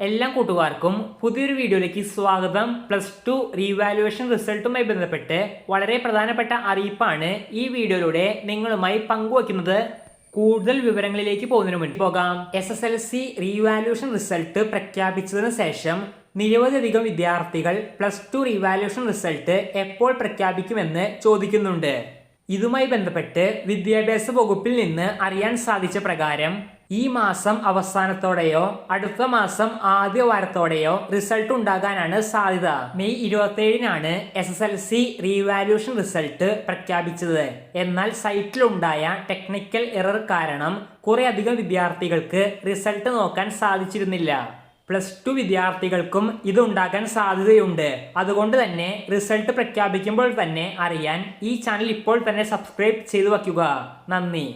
എല്ലാ കൂട്ടുകാർക്കും പുതിയൊരു വീഡിയോയിലേക്ക് സ്വാഗതം. പ്ലസ് ടു റീവാലുവേഷൻ റിസൾട്ടുമായി ബന്ധപ്പെട്ട് വളരെ പ്രധാനപ്പെട്ട അറിയിപ്പാണ് ഈ വീഡിയോയിലൂടെ നിങ്ങളുമായി പങ്കുവയ്ക്കുന്നത്. കൂടുതൽ വിവരങ്ങളിലേക്ക് പോകുന്നതിന് മുൻപ് പോകാം. S S L C revaluation result പ്രഖ്യാപിച്ചതിന് ശേഷം നിരവധിയധികം വിദ്യാർത്ഥികൾ പ്ലസ് ടു റീവാലുവേഷൻ റിസൾട്ട് എപ്പോൾ പ്രഖ്യാപിക്കുമെന്ന് ചോദിക്കുന്നുണ്ട്. ഇതുമായി ബന്ധപ്പെട്ട് വിദ്യാഭ്യാസ വകുപ്പിൽ നിന്ന് അറിയാൻ സാധിച്ച പ്രകാരം ഈ മാസം അവസാനത്തോടെയോ അടുത്ത മാസം ആദ്യ വാരത്തോടെയോ റിസൾട്ട് ഉണ്ടാകാനാണ് സാധ്യത. May ഇരുപത്തിയേഴിനാണ് S S L C revaluation result പ്രഖ്യാപിച്ചത്. എന്നാൽ സൈറ്റിലുണ്ടായ ടെക്നിക്കൽ എറർ കാരണം കുറെ അധികം വിദ്യാർത്ഥികൾക്ക് റിസൾട്ട് നോക്കാൻ സാധിച്ചിരുന്നില്ല. പ്ലസ് ടു വിദ്യാർത്ഥികൾക്കും ഇത് ഉണ്ടാകാൻ സാധ്യതയുണ്ട്. അതുകൊണ്ട് തന്നെ റിസൾട്ട് പ്രഖ്യാപിക്കുമ്പോൾ തന്നെ അറിയാൻ ഈ ചാനൽ ഇപ്പോൾ തന്നെ സബ്സ്ക്രൈബ് ചെയ്തു വയ്ക്കുക. നന്ദി.